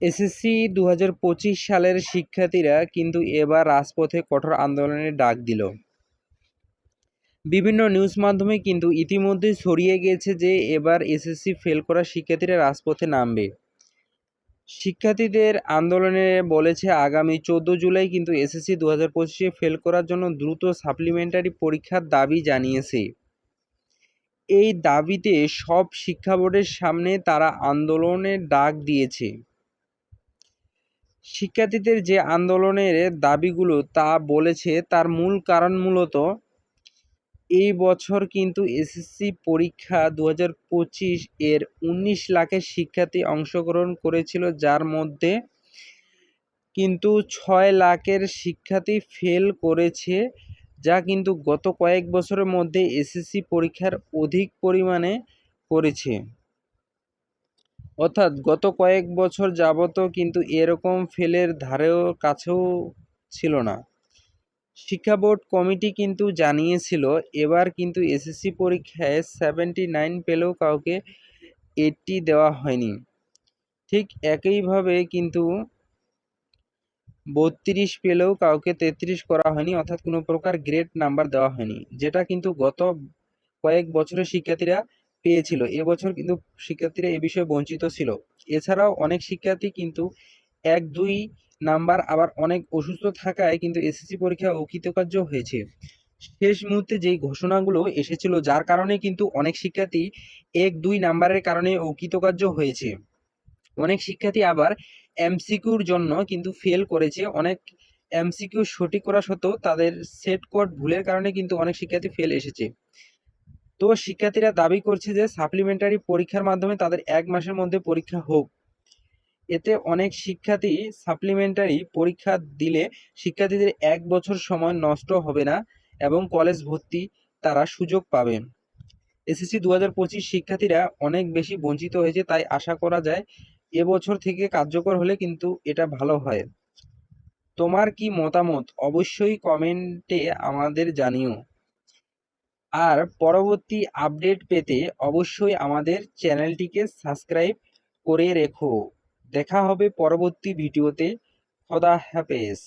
SSC দু হাজার পঁচিশ সালের শিক্ষার্থীরা কিন্তু এবার রাজপথে কঠোর আন্দোলনের ডাক দিল। বিভিন্ন নিউজ মাধ্যমে কিন্তু ইতিমধ্যেই ছড়িয়ে গিয়েছে যে এবার এসএসসি ফেল করা শিক্ষার্থীরা রাজপথে নামবে। শিক্ষার্থীদের আন্দোলনে বলেছে আগামী চোদ্দ জুলাই কিন্তু এসএসসি দু হাজার পঁচিশে ফেল করার জন্য দ্রুত সাপ্লিমেন্টারি পরীক্ষার দাবি জানিয়েছে। এই দাবিতে সব শিক্ষা বোর্ডের সামনে তারা আন্দোলনের ডাক দিয়েছে। শিক্ষার্থীদের যে আন্দোলনের দাবিগুলো তা বলেছে, তার মূল কারণ মূলত এই বছর কিন্তু এসএসসি পরীক্ষা দু হাজার পঁচিশ এর উনিশ লাখের শিক্ষার্থী অংশগ্রহণ করেছিল, যার মধ্যে কিন্তু ছয় লাখের শিক্ষার্থী ফেল করেছে, যা কিন্তু গত কয়েক বছরের মধ্যে এসএসসি পরীক্ষার অধিক পরিমাণে করেছে। অর্থাৎ গত কয়েক বছর যাবত কিন্তু এরকম ফেলের ধারেও কাছেও ছিল না। শিক্ষা বোর্ড কমিটি কিন্তু জানিয়েছিল, এবার কিন্তু এসএসসি পরীক্ষায় সেভেন্টি নাইন পেলেও কাউকে এইটটি দেওয়া হয়নি। ঠিক একইভাবে কিন্তু বত্রিশ পেলেও কাউকে তেত্রিশ করা হয়নি, অর্থাৎ কোনো প্রকার গ্রেড নাম্বার দেওয়া হয়নি, যেটা কিন্তু গত কয়েক বছরের শিক্ষার্থীরা পেয়েছিল। এবছর কিন্তু শিক্ষার্থীরা এ বিষয়ে বঞ্চিত ছিল। এছাড়াও অনেক শিক্ষার্থী কিন্তু এক, দুই নাম্বার আবার অনেক অসুস্থ থাকায় কিন্তু এসএসসি পরীক্ষা অকৃতকার্য হয়েছে। শেষ মুহূর্তে যেই ঘোষণাগুলো এসেছিল, যার কারণে কিন্তু অনেক শিক্ষার্থী এক, দুই নাম্বারের কারণে অকৃতকার্য হয়েছে। অনেক শিক্ষার্থী আবার এমসিকিউর জন্য কিন্তু ফেল করেছে। অনেক এমসিকিউ সঠিক করা সত্ত্বেও তাদের সেট কোড ভুলের কারণে কিন্তু অনেক শিক্ষার্থী ফেল এসেছে। তো শিক্ষার্থীরা দাবি করছে যে সাপ্লিমেন্টারি পরীক্ষার মাধ্যমে তাদের এক মাসের মধ্যে পরীক্ষা হোক। এতে অনেক শিক্ষার্থী সাপ্লিমেন্টারি পরীক্ষা দিলে শিক্ষার্থীদের এক বছর সময় নষ্ট হবে না এবং কলেজ ভর্তি তারা সুযোগ পাবে। এসএসসি দু হাজার পঁচিশ শিক্ষার্থীরা অনেক বেশি বঞ্চিত হয়েছে তাই আশা করা যায় এবছর থেকে কার্যকর হলে কিন্তু এটা ভালো হয়। তোমার কি মতামত? অবশ্যই কমেন্টে আমাদের জানিও। আর পরবর্তী আপডেট পেতে অবশ্যই আমাদের চ্যানেলটিকে সাবস্ক্রাইব করে রেখো। দেখা হবে পরবর্তী ভিডিওতে খোদা হাফেজ।